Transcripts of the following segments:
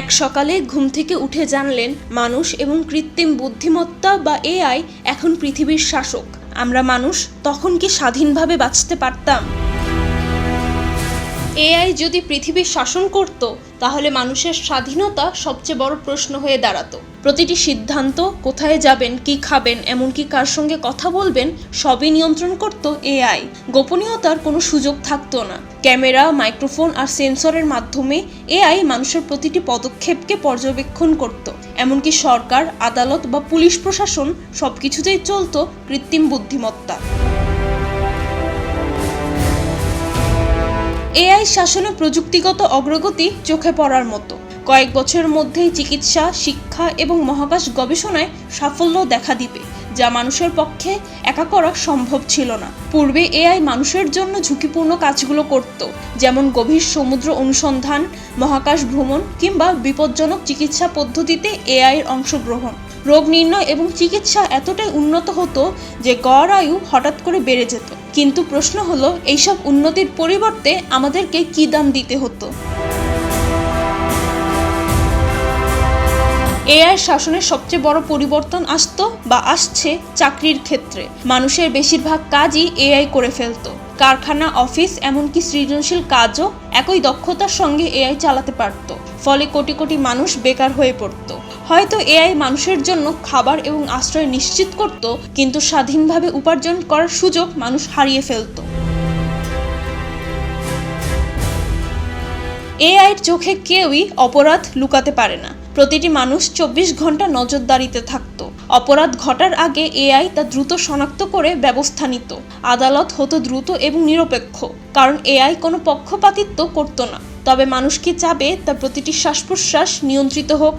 এক সকালে ঘুম থেকে উঠে জানলেন, মানুষ এবং কৃত্রিম বুদ্ধিমত্তা বা এআই এখন পৃথিবীর শাসক। আমরা মানুষ, তখন কি স্বাধীনভাবে বাঁচতে পারতাম? এআই যদি পৃথিবীর শাসন করত, তাহলে মানুষের স্বাধীনতা সবচেয়ে বড় প্রশ্ন হয়ে দাঁড়াতো। প্রতিটি সিদ্ধান্ত, কোথায় যাবেন, কি খাবেন, এমনকি কার সঙ্গে কথা বলবেন, সবই নিয়ন্ত্রণ করত এআই। গোপনীয়তার কোনো সুযোগ থাকতো না। ক্যামেরা, মাইক্রোফোন আর সেন্সরের মাধ্যমে এআই মানুষের প্রতিটি পদক্ষেপকে পর্যবেক্ষণ করত। এমনকি সরকার, আদালত বা পুলিশ প্রশাসন সবকিছুতেই চলতো কৃত্রিম বুদ্ধিমত্তা। এআই শাসনে প্রযুক্তিগত অগ্রগতি চোখে পড়ার মতো। কয়েক বছরের মধ্যেই চিকিৎসা, শিক্ষা এবং মহাকাশ গবেষণায় সাফল্য দেখা দিবে, যা মানুষের পক্ষে একা করা সম্ভব ছিল না। পূর্বে এআই মানুষের জন্য ঝুঁকিপূর্ণ কাজগুলো করত, যেমন গভীর সমুদ্র অনুসন্ধান, মহাকাশ ভ্রমণ কিংবা বিপজ্জনক চিকিৎসা পদ্ধতিতে এআই এর অংশগ্রহণ। রোগ নির্ণয় এবং চিকিৎসা এতটাই উন্নত হতো যে গড় আয়ু হঠাৎ করে বেড়ে যেত। কিন্তু প্রশ্ন হলো, এইসব উন্নতির পরিবর্তে আমাদেরকে কি দাম দিতে হতো? এআই শাসনের সবচেয়ে বড় পরিবর্তন আসতো বা আসছে চাকরির ক্ষেত্রে। মানুষের বেশিরভাগ কাজই এআই করে ফেলতো। কারখানা, অফিস, এমনকি সৃজনশীল কাজও একই দক্ষতার সঙ্গে এআই চালাতে পারত। ফলে কোটি কোটি মানুষ বেকার হয়ে পড়ত। হয়তো এআই মানুষের জন্য খাবার এবং আশ্রয় নিশ্চিত করত, কিন্তু স্বাধীনভাবে উপার্জন করার সুযোগ মানুষ হারিয়ে ফেলতো। এআইয়ের চোখে কেউই অপরাধ লুকাতে পারে না। প্রতিটি মানুষ চব্বিশ ঘণ্টা নজরদারিতে থাকত। অপরাধ ঘটার আগে এআই তা দ্রুত শনাক্ত করে ব্যবস্থা নিত। আদালত হতো দ্রুত এবং নিরপেক্ষ, কারণ এআই কোনো পক্ষপাতিত্ব করতো না। তবে মানুষ কি চাবে তা প্রতিটি শ্বাস প্রশ্বাস নিয়ন্ত্রিত হোক।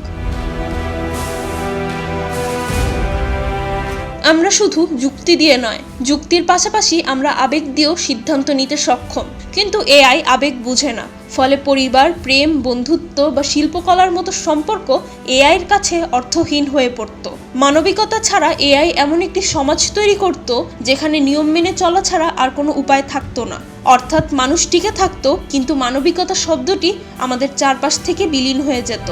আমরা শুধু যুক্তি দিয়ে নয়, যুক্তির পাশাপাশি আমরা আবেগ দিয়েও সিদ্ধান্ত নিতে সক্ষম। কিন্তু এআই আবেগ বুঝে না। ফলে পরিবার, প্রেম, বন্ধুত্ব বা শিল্পকলার মতো সম্পর্ক এআইয়ের কাছে অর্থহীন হয়ে পড়ত। মানবিকতা ছাড়া এআই এমন একটি সমাজ তৈরি করত যেখানে নিয়ম মেনে চলা ছাড়া আর কোনো উপায় থাকতো না। অর্থাৎ মানুষ টিকে থাকতো, কিন্তু মানবিকতা শব্দটি আমাদের চারপাশ থেকে বিলীন হয়ে যেত।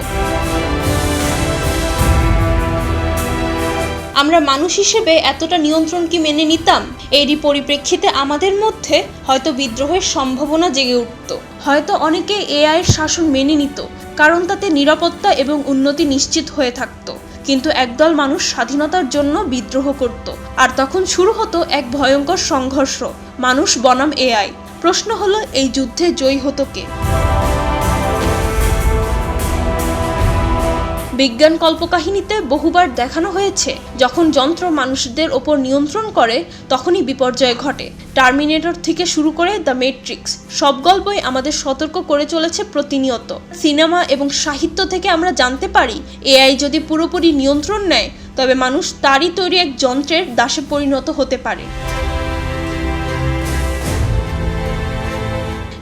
আমরা মানুষ হিসেবে এতটা নিয়ন্ত্রণ কি মেনে নিতাম? এরই পরিপ্রেক্ষিতে আমাদের মধ্যে হয়তো বিদ্রোহের সম্ভাবনা জেগে উঠত। হয়তো অনেকে এআই এর শাসন মেনে নিত, কারণ তাতে নিরাপত্তা এবং উন্নতি নিশ্চিত হয়ে থাকতো। কিন্তু একদল মানুষ স্বাধীনতার জন্য বিদ্রোহ করত, আর তখন শুরু হতো এক ভয়ঙ্কর সংঘর্ষ, মানুষ বনাম এআই। প্রশ্ন হলো, এই যুদ্ধে জয়ী হতো কে? বিজ্ঞান কল্পকাহিনীতে বহুবার দেখানো হয়েছে, যখন যন্ত্র মানুষদের ওপর নিয়ন্ত্রণ করে, তখনই বিপর্যয় ঘটে। টার্মিনেটর থেকে শুরু করে দ্য মেট্রিক্স সব গল্পই আমাদের সতর্ক করে চলেছে প্রতিনিয়ত। সিনেমা এবং সাহিত্য থেকে আমরা জানতে পারি, এআই যদি পুরোপুরি নিয়ন্ত্রণ নেয়, তবে মানুষ তারই তৈরি এক যন্ত্রের দাসে পরিণত হতে পারে।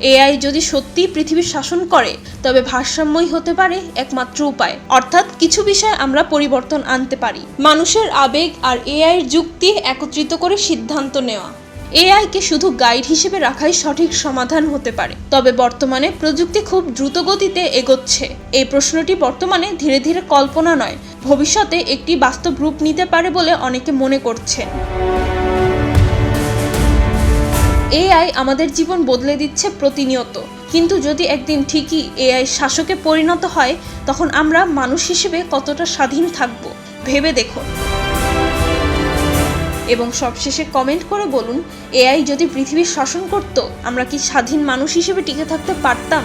এআই যদি সত্যিই পৃথিবীর শাসন করে, তবে ভারসাম্যই হতে পারে একমাত্র উপায়। অর্থাৎ কিছু বিষয়ে আমরা পরিবর্তন আনতে পারি। মানুষের আবেগ আর এআই এর যুক্তি একত্রিত করে সিদ্ধান্ত নেওয়া। এআইকে শুধু গাইড হিসেবে রাখাই সঠিক সমাধান হতে পারে। তবে বর্তমানে প্রযুক্তি খুব দ্রুত গতিতে এগোচ্ছে। এই প্রশ্নটি বর্তমানে ধীরে ধীরে কল্পনা নয়, ভবিষ্যতে একটি বাস্তব রূপ নিতে পারে বলে অনেকে মনে করছেন। এআই আমাদের জীবন বদলে দিচ্ছে প্রতিনিয়ত। কিন্তু যদি একদিন ঠিকই এআই শাসকে পরিণত হয়, তখন আমরা মানুষ হিসেবে কতটা স্বাধীন থাকব? ভেবে দেখুন। এবং সবশেষে কমেন্ট করে বলুন, এআই যদি পৃথিবীর শাসন করত, আমরা কি স্বাধীন মানুষ হিসেবে টিকে থাকতে পারতাম?